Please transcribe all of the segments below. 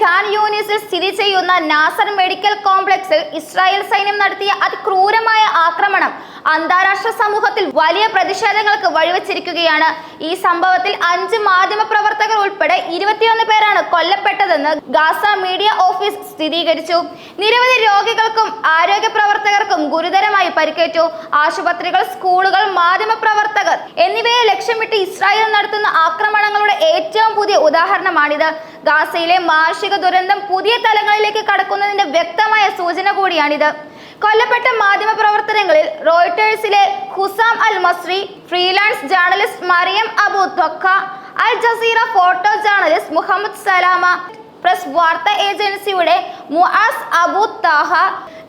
ഖാൻ യൂണിസിൽ സ്ഥിതി ചെയ്യുന്ന നാസർ മെഡിക്കൽ കോംപ്ലക്സിൽ ഇസ്രായേൽ സൈന്യം നടത്തിയ അതിക്രൂരമായ ആക്രമണം അന്താരാഷ്ട്ര സമൂഹത്തിൽ വലിയ പ്രതിഷേധങ്ങൾക്ക് വഴിവെച്ചിരിക്കുകയാണ്. ഈ സംഭവത്തിൽ അഞ്ച് മാധ്യമ പ്രവർത്തകർ ഉൾപ്പെടെ ഇരുപത്തിയൊന്ന് പേരാണ് കൊല്ലപ്പെട്ടതെന്ന് ഗാസ മീഡിയ ഓഫീസ് സ്ഥിരീകരിച്ചു. നിരവധി രോഗികൾക്കും ആരോഗ്യ പ്രവർത്തകർക്കും ഗുരുതരമായി പരിക്കേറ്റു. ആശുപത്രികൾ സ്കൂളുകൾ മാധ്യമ പ്രവർത്തകർ എന്നിവയെ ലക്ഷ്യമിട്ട് ഇസ്രായേൽ നടത്തുന്ന ആക്രമണങ്ങളുടെ ഏറ്റവും പുതിയ ഉദാഹരണമാണിത്. ഗാസയിലെ മാർഷിക ദുരന്തം പുതിയ തലങ്ങളിലേക്ക് കടക്കുന്നതിന്റെ വ്യക്തമായ സൂചന കൂടിയാണിത്. കൊല്ലപ്പെട്ട മാധ്യമ പ്രവർത്തനങ്ങളിൽ റോയിട്ടേഴ്സിലെ Hussam al Masri freelance journalist Mariam Abu Dagga Al Jazeera photo journalist Mohammed Salama press വാർത്താ ഏജൻസിയുടെ മുആസ് അബു താഹ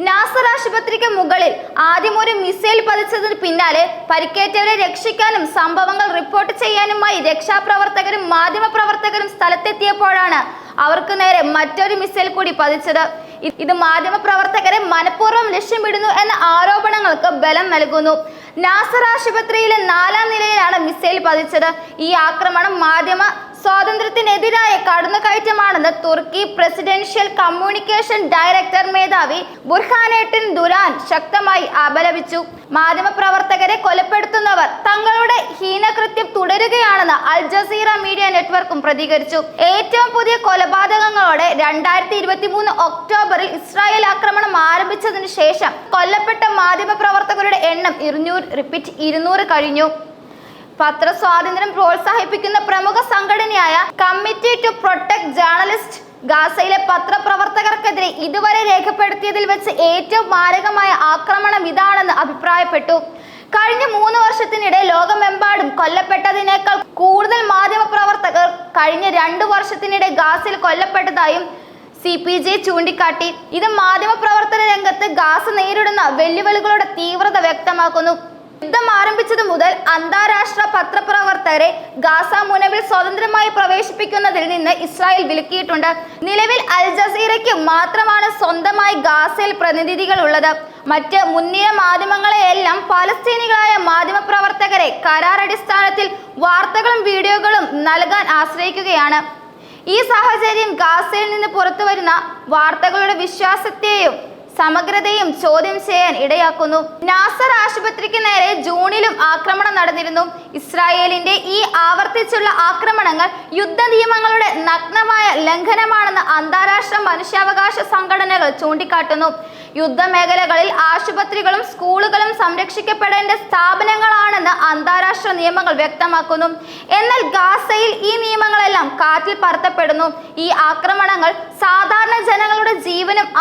നാസർ ആശുപത്രിക്ക് മുകളിൽ ആദ്യം ഒരു മിസൈൽ പതിച്ചതിന് പിന്നാലെ പരിക്കേറ്റവരെ രക്ഷിക്കാനും സംഭവങ്ങൾ റിപ്പോർട്ട് ചെയ്യാനുമായി രക്ഷാപ്രവർത്തകരും മാധ്യമ പ്രവർത്തകരും സ്ഥലത്തെത്തിയപ്പോഴാണ് അവർക്ക് നേരെ മറ്റൊരു മിസൈൽ കൂടി പതിച്ചത്. ഇത് മാധ്യമ പ്രവർത്തകരെ മനഃപൂർവം ലക്ഷ്യമിടുന്നു എന്ന ആരോപണങ്ങൾക്ക് ബലം നൽകുന്നു. നാസർ ആശുപത്രിയിലെ നാലാം നിലയിലാണ് മിസൈൽ പതിച്ചത്. ഈ ആക്രമണം മാധ്യമ സ്വാതന്ത്ര്യത്തിനെതിരായ കടന്നുകയറ്റമാണെന്ന് തുർക്കി പ്രസിഡൻഷ്യൽ കമ്മ്യൂണിക്കേഷൻ ഡയറക്ടർ മേധാവി ബുർഹാനേട്ടിൻ ദുരാൻ ശക്തമായി അപലപിച്ചു. മാധ്യമപ്രവർത്തകരെ കൊലപ്പെടുത്തുന്നവർ തങ്ങളുടെ ഹീനകൃത്യം തുടരുകയാണെന്ന് അൽ ജസീറ മീഡിയ നെറ്റ്വർക്കും പ്രതികരിച്ചു. ഏറ്റവും പുതിയ കൊലപാതകങ്ങളോടെ രണ്ടായിരത്തി ഇരുപത്തി മൂന്ന് ഒക്ടോബറിൽ ഇസ്രായേൽ ആക്രമണം ആരംഭിച്ചതിന് ശേഷം കൊല്ലപ്പെട്ട മാധ്യമപ്രവർത്തകരുടെ എണ്ണം ഇരുന്നൂറ് റിപ്പീറ്റ് ഇരുന്നൂറ് കഴിഞ്ഞു. പത്രസ്വാതന്ത്ര്യം പ്രോത്സാഹിപ്പിക്കുന്ന പ്രമുഖ സംഘടനയായ കമ്മിറ്റി ടു പ്രൊട്ടക്ട് ജേർണലിസ്റ്റ് ഗാസയിലെ പത്രപ്രവർത്തകർക്കെതിരെ ഇതുവരെ രേഖപ്പെടുത്തിയതിൽ വെച്ച് ഏറ്റവും മാരകമായ ആക്രമണം ഇതാണെന്ന് അഭിപ്രായപ്പെട്ടു. കഴിഞ്ഞ മൂന്ന് വർഷത്തിനിടെ ലോകമെമ്പാടും കൊല്ലപ്പെട്ടതിനേക്കാൾ കൂടുതൽ മാധ്യമ പ്രവർത്തകർ കഴിഞ്ഞ രണ്ടു വർഷത്തിനിടെ ഗാസിൽ കൊല്ലപ്പെട്ടതായും സി പി ജെ ചൂണ്ടിക്കാട്ടി. ഇത് മാധ്യമപ്രവർത്തന രംഗത്ത് ഗാസ നേരിടുന്ന വെല്ലുവിളികളുടെ തീവ്രത വ്യക്തമാക്കുന്നു. യുദ്ധം ആരംഭിച്ചത് മുതൽ അന്താരാഷ്ട്ര പത്രപ്രവർത്തകരെ ഗാസ മുനവിൽ സ്വതന്ത്രമായി പ്രവേശിപ്പിക്കുന്നതിൽ നിന്ന് ഇസ്രായേൽ വിലക്കിയിട്ടുണ്ട്. നിലവിൽ അൽ ജസീറയ്ക്ക് മാത്രമാണ് സ്വന്തമായി ഗാസയിൽ പ്രതിനിധികൾ ഉള്ളത് മറ്റ് മുൻനിര മാധ്യമങ്ങളെയെല്ലാം പലസ്തീനികളായ മാധ്യമപ്രവർത്തകരെ കരാറടിസ്ഥാനത്തിൽ വാർത്തകളും വീഡിയോകളും നൽകാൻ ആശ്രയിക്കുകയാണ്. ഈ സാഹചര്യം ഗാസയിൽ നിന്ന് പുറത്തു വരുന്ന വാർത്തകളുടെ വിശ്വാസത്തെയും സമഗ്രതയും ചോദ്യം ചെയ്യാൻ ഇടയാക്കുന്നു. നാസർ ആശുപത്രിക്ക് നേരെ ജൂണിലും ആക്രമണം നടന്നിരുന്നു. ഇസ്രായേലിന്റെ ഈ ആവർത്തിച്ചുള്ള ആക്രമണങ്ങൾ യുദ്ധ നിയമങ്ങളുടെ നഗ്നമായ ലംഘനമാണെന്ന് അന്താരാഷ്ട്ര മനുഷ്യാവകാശ സംഘടനകൾ ചൂണ്ടിക്കാട്ടുന്നു. യുദ്ധമേഖലകളിൽ ആശുപത്രികളും സ്കൂളുകളും സംരക്ഷിക്കപ്പെടേണ്ട സ്ഥാപനങ്ങളാണെന്ന് അന്താരാഷ്ട്ര നിയമങ്ങൾ വ്യക്തമാക്കുന്നു. എന്നാൽ ഗാസയിൽ ഈ നിയമങ്ങളെല്ലാം കാറ്റിൽ പറത്തപ്പെടുന്നു. ഈ ആക്രമണങ്ങൾ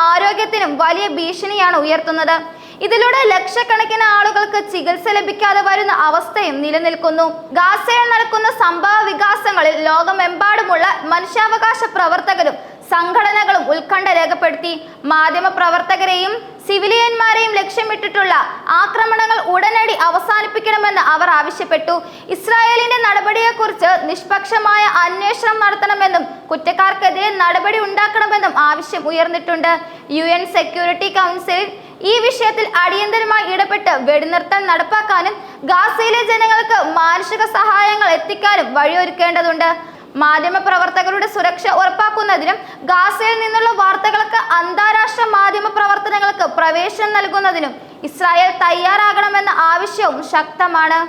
ആരോഗ്യത്തിനും വലിയ ഭീഷണിയാണ് ഉയർത്തുന്നത്. ഇതിലൂടെ ലക്ഷക്കണക്കിന് ആളുകൾക്ക് ചികിത്സ ലഭിക്കാതെ വരുന്ന അവസ്ഥയും നിലനിൽക്കുന്നു. ഗാസയിൽ നടക്കുന്ന സംഭവ വികാസങ്ങളിൽ ലോകമെമ്പാടുമുള്ള മനുഷ്യാവകാശ പ്രവർത്തകരും സംഘടനകളും ഉത്കണ്ഠ രേഖപ്പെടുത്തി. മാധ്യമ പ്രവർത്തകരെയും സിവിലിയന്മാരെയും ലക്ഷ്യമിട്ടിട്ടുള്ള ആക്രമണങ്ങൾ ഉടനടി അവസാനിപ്പിക്കണമെന്ന് അവർ ആവശ്യപ്പെട്ടു. ഇസ്രായേലിന്റെ നടപടിയെക്കുറിച്ച് നിഷ്പക്ഷമായ അന്വേഷണം നടത്തണമെന്നും കുറ്റക്കാർക്കെതിരെ നടപടി ഉണ്ടാക്കണമെന്നും ആവശ്യം ഉയർന്നിട്ടുണ്ട്. യു എൻ സെക്യൂരിറ്റി കൗൺസിൽ ഈ വിഷയത്തിൽ അടിയന്തരമായി ഇടപെട്ട് വെടിനിർത്തൽ നടപ്പാക്കാനും ഗാസയിലെ ജനങ്ങൾക്ക് മാനുഷിക സഹായങ്ങൾ എത്തിക്കാനും വഴിയൊരുക്കേണ്ടതുണ്ട്. മാധ്യമ പ്രവർത്തകരുടെ സുരക്ഷ ഉറപ്പാക്കുന്നതിനും ഗാസയിൽ നിന്നുള്ള വാർത്തകൾക്ക് അന്താരാഷ്ട്ര മാധ്യമ പ്രവർത്തനങ്ങൾക്ക് പ്രവേശനം നൽകുന്നതിനും ഇസ്രായേൽ തയ്യാറാകണമെന്ന ആവശ്യവും ശക്തമാണ്.